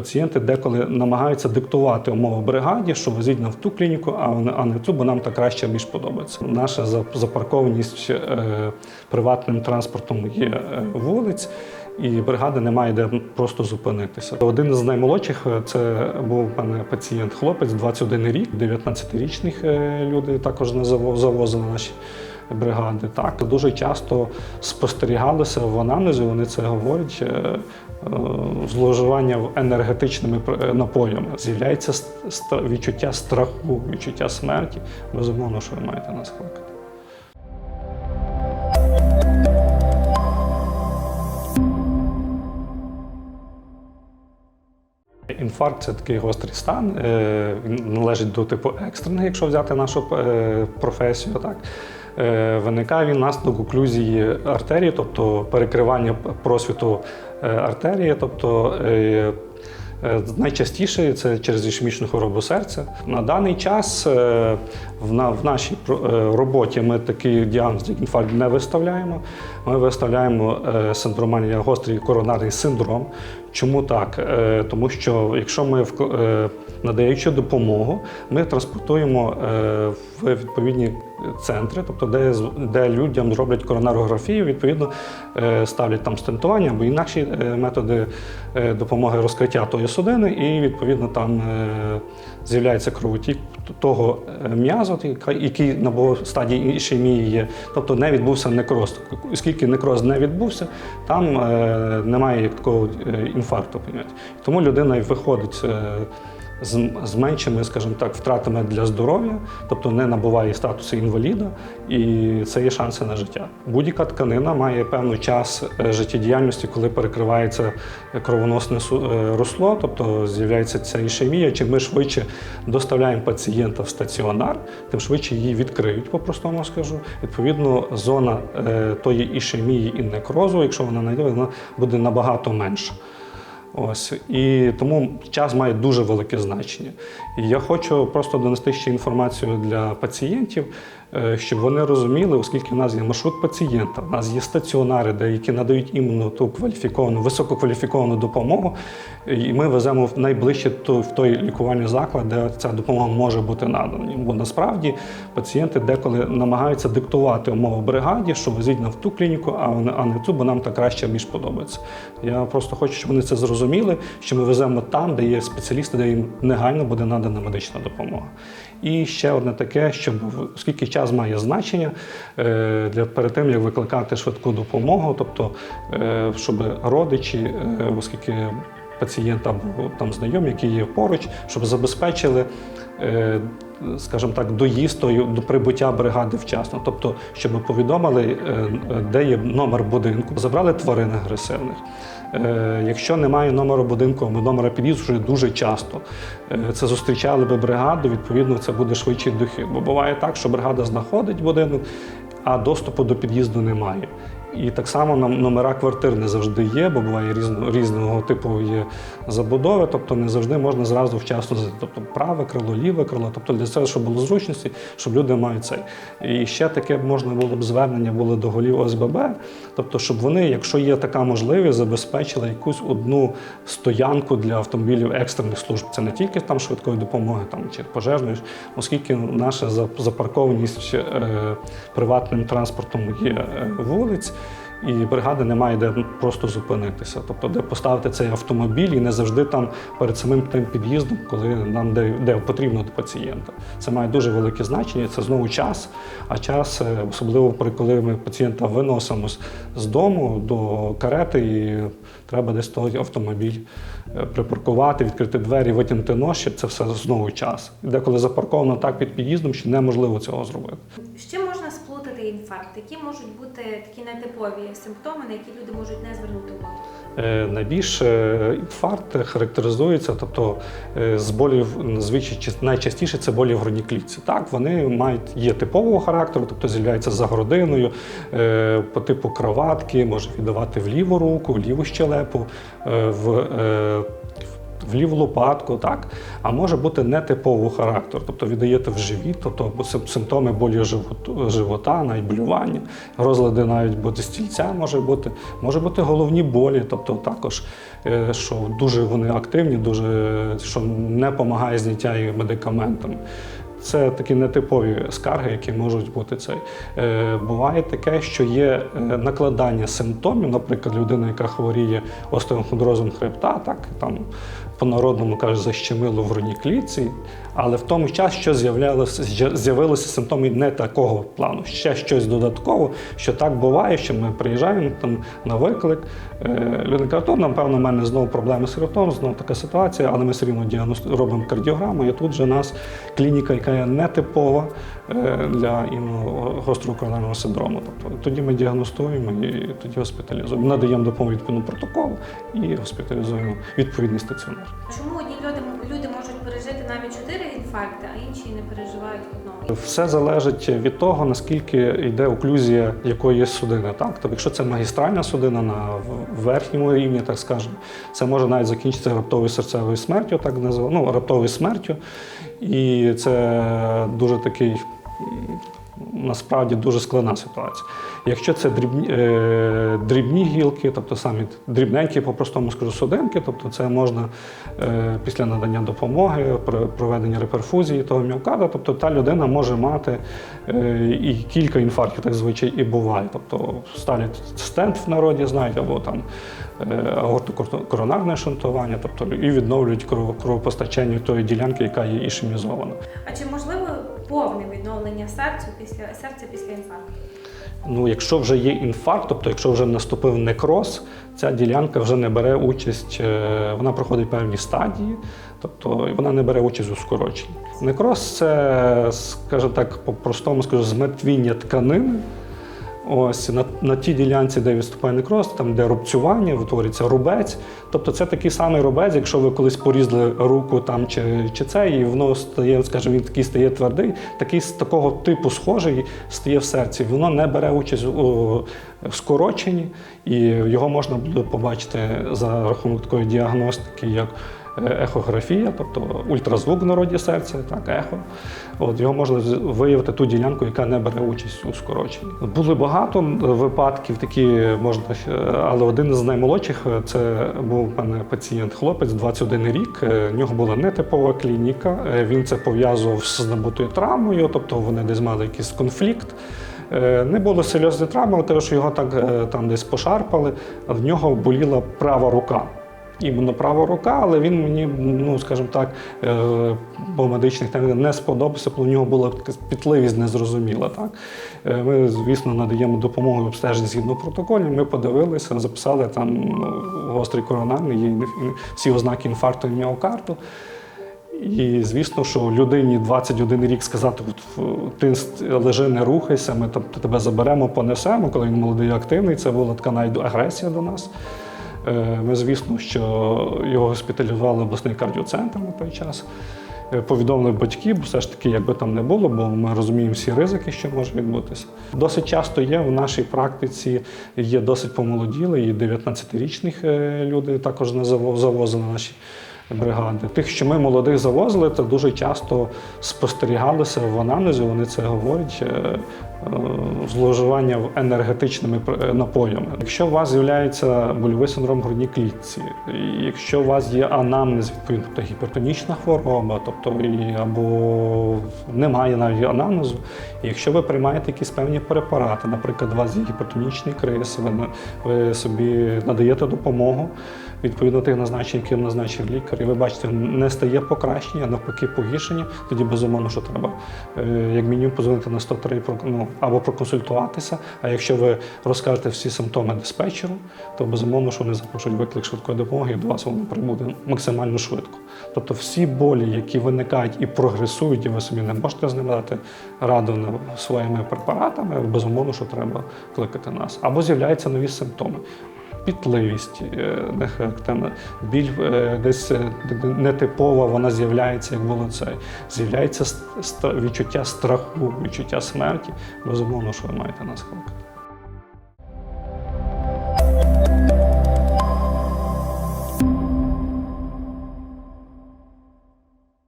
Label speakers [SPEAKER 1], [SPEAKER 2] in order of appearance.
[SPEAKER 1] Пацієнти деколи намагаються диктувати умови бригаді, що везіть нам в ту клініку, а не- в цю, бо нам так краще більш подобається. Наша запаркованість е, приватним транспортом є е, вулиць, і бригада не має де просто зупинитися. Один з наймолодших е, це був мене пацієнт, хлопець, 21 рік, 19-річних е, люди також завозили наші бригади. Так дуже часто спостерігалося в анамнезі, вони це говорять. е, е, Зловживання енергетичними е, напоями з'являється відчуття страху, відчуття смерті. Безумовно, що ви маєте нас кликати. Інфаркт це такий гострий стан. Він належить до типу екстрених, якщо взяти нашу професію. Так. Е, Виникає він внаслідок оклюзії артерії, тобто перекривання просвіту е, артерії, тобто е, Найчастіше це через ішемічну хворобу серця. На даний час в, нашій роботі ми такий діагноз як інфаркт не виставляємо. Ми виставляємо синдроманія гострий коронарний синдром. Чому так? Тому що якщо ми надаючи допомогу, ми транспортуємо в відповідні центри, тобто де, де людям зроблять коронарографію, відповідно е, ставлять там стентування або інакші е, методи е, допомоги розкриття тої судини, і відповідно там з'являється кровотік того м'язу, який на стадії ішемії є, тобто не відбувся некроз. Оскільки некроз не відбувся, там немає такого інфаркту. Тому людина виходить. З, меншими, скажімо так, втратами для здоров'я, тобто не набуває статусу інваліда, і це є шанси на життя. Будь-яка тканина має певний час е, життєдіяльності, коли перекривається кровоносне е, русло, тобто з'являється ця ішемія. Чим ми швидше доставляємо пацієнта в стаціонар, тим швидше її відкриють, по-простому скажу. Відповідно, зона е, тої ішемії і некрозу, якщо вона найде, вона буде набагато менша. Ось і тому час має дуже велике значення. І я хочу просто донести ще інформацію для пацієнтів, е, щоб вони розуміли, оскільки в нас є маршрут пацієнта, в нас є стаціонари, де які надають іменно ту кваліфіковану, висококваліфіковану допомогу. І ми веземо в найближче в той лікувальний заклад, де ця допомога може бути надана. Бо насправді пацієнти деколи намагаються диктувати умови бригаді, що везіть нам в ту клініку, а не в цю, бо нам так краще більш подобається. Я просто хочу, щоб вони це зрозуміли, що ми веземо там, де є спеціалісти, де їм негайно буде надана медична допомога. І ще одне таке, щоб оскільки час має значення е, для перед тим, як викликати швидку допомогу, тобто е, щоб родичі, е, оскільки пацієнт або там знайомі, які є поруч, щоб забезпечили. Скажімо так, доїзд тою- до прибуття бригади вчасно, тобто, щоб повідомили, е, де є номер будинку, забрали тварин агресивних. Е, Якщо немає номеру будинку або номера під'їзду, що дуже часто е, це зустрічали би бригаду, відповідно, це буде швидший дохід. Бо буває так, що бригада знаходить будинок, а доступу до під'їзду немає. І так само нам номера квартир не завжди є, бо буває різно, різного типу є забудови, тобто не завжди можна зразу вчасно. Тобто праве крило, ліве крило. Тобто для цього, щоб було зручності, щоб люди мають цей. І ще таке можна було б звернення було до голів ОСББ, тобто, щоб вони, якщо є така можливість, забезпечили якусь одну стоянку для автомобілів екстрених служб. Це не тільки там швидкої допомоги, там чи пожежної, оскільки наша за- запаркованість е, приватним транспортом є е, вулиць. І бригада не має де просто зупинитися, тобто де поставити цей автомобіль і не завжди там перед самим тим під'їздом, коли нам де, де потрібно до пацієнта. Це має дуже велике значення. Це знову час. А час, е, особливо при коли ми пацієнта виносимо з, дому до карети, і треба десь той автомобіль е, припаркувати, відкрити двері, витягнути ноші. Це все знову час. Деколи запарковано так під під'їздом, що неможливо цього зробити.
[SPEAKER 2] Інфаркт? Які можуть бути такі нетипові симптоми, на які люди можуть не звернути увагу?
[SPEAKER 1] Е, Найбільше інфаркт характеризується, тобто е, з болів звичай найчастіше це болі в грудній клітці. Так, вони мають є типового характеру, тобто з'являються за грудиною, е, по типу кроватки, може віддавати в ліву руку, в ліву щелепу, в, в ліву лопатку, так, а може бути нетипового характеру, тобто віддаєте в живіт, тобто симптоми болі живота, навіть блювання, розлади навіть бути стільця може бути, може бути головні болі, тобто також, е, що дуже вони активні, дуже що не допомагає зняття їх медикаментами. Це такі нетипові скарги, які можуть бути цей. Е, буває таке, що є е, накладання симптомів, наприклад, людина, яка хворіє остеохондрозом хребта, так там по-народному кажуть, защемило в грудній клітці, але в тому час, що з'явилися симптоми не такого плану, ще щось додатково, що так буває, що ми приїжджаємо там на виклик. Е, людина каже, то, напевно, в мене знову проблеми з хребтом, знову така ситуація, але ми все рівно робимо кардіограму. І тут же нас клініка, яка нетипова е, для гострого коронарного синдрому. Тобто тоді ми діагностуємо і тоді госпіталізуємо. Надаємо допомогу відповідно протоколу і госпіталізуємо відповідний стаціонар.
[SPEAKER 2] Чому одні люди, навіть чотири інфаркти, а інші не переживають одного?
[SPEAKER 1] Все залежить від того, наскільки йде оклюзія якоїсь судини. Так? Тобто, якщо це магістральна судина на верхньому рівні, так скажемо, це може навіть закінчитися раптовою серцевою смертю, так називаємо, ну, раптовою смертю. І це дуже такий. Насправді дуже складна ситуація. Якщо це дрібні, е, дрібні гілки, тобто самі дрібненькі, по-простому скажу, судинки, тобто це можна е, після надання допомоги, проведення реперфузії того міокарда, тобто та людина може мати е, і кілька інфарктів, так звичай і буває. Тобто ставлять стенд в народі, знають, або там е, аортокоронарне шунтування, тобто і відновлюють кров- кровопостачання тої ділянки, яка є ішемізована.
[SPEAKER 2] А чи повне серця після серця після інфаркту?
[SPEAKER 1] Ну, якщо вже є інфаркт, тобто якщо вже наступив некроз, ця ділянка вже не бере участь, е, вона проходить певні стадії, тобто вона не бере участь у скороченні. Некроз це, скажімо так, по-простому скажу, змертвіння тканини. Ось на, на тій ділянці, де відступає некроз, там де рубцювання, утворюється рубець. Тобто це такий самий рубець, якщо ви колись порізали руку там чи, чи це, і воно стає, скажімо, він такий стає твердий, такий з такого типу схожий стає в серці. Воно не бере участь у скороченні, і його можна буде побачити за рахунок такої діагностики, як ехографія, тобто ультразвук в народі серця, так, ехо. От його можна виявити ту ділянку, яка не бере участь у скороченні. Було багато випадків, такі можна, е, але один з наймолодших е, це був у мене пацієнт, хлопець, 21 рік. Е, В нього була нетипова клініка. Е, Він це пов'язував з набутою травмою, тобто вони десь мали якийсь конфлікт. Е, Не було серйозної травми, те, що його так е, там десь пошарпали, в нього боліла права рука. Іменно права рука, але він мені, ну скажімо так, е, по медичних техніках не сподобався, бо в нього була така пітливість незрозуміла. Так? Е, Ми, звісно, надаємо допомогу обстеження згідно протоколів. Ми подивилися, записали там ну, гострий коронарний, всі ознаки інфаркту і міокарду. І звісно, що людині 21 рік сказати, ти лежи, не рухайся, ми там тебе заберемо, понесемо, коли він молодий і активний, це була така навіть агресія до нас. Е, Ми, звісно, що його госпіталізували обласний кардіоцентр на той час. Е, Повідомили батьків, бо все ж таки, якби там не було, бо ми розуміємо всі ризики, що може відбутися. Досить часто є в нашій практиці, є досить помолоділи, і 19-річних е, люди також не заво- завозили наші бригади. Тих, що ми молодих завозили, це дуже часто спостерігалося в анамнезі, вони це говорять. Е, Зловживання енергетичними е, напоями. Якщо у вас з'являється больовий синдром грудній клітці, якщо у вас є анамнез, відповідно, тобто гіпертонічна хвороба, тобто або немає навіть анамнезу, якщо ви приймаєте якісь певні препарати, наприклад, у вас є гіпертонічний криз, ви, ви собі надаєте допомогу відповідно тих назначень, які назначив лікар, і ви бачите, не стає покращення, навпаки, погіршення, тоді безумовно, що треба е, як мінімум позвонити на 103 про- ну, або проконсультуватися. А якщо ви розкажете всі симптоми диспетчеру, то безумовно, що вони запишуть виклик швидкої допомоги, і до вас воно прибуде максимально швидко. Тобто всі болі, які виникають і прогресують, і ви собі не можете з ними дати раду своїми препаратами, безумовно, що треба кликати нас. Або з'являються нові симптоми. Пітливість, е, нехарактерна, біль е, десь е, нетипова, вона з'являється, як було це. З'являється відчуття страху, відчуття смерті. Безумовно, що ви маєте нас кликати.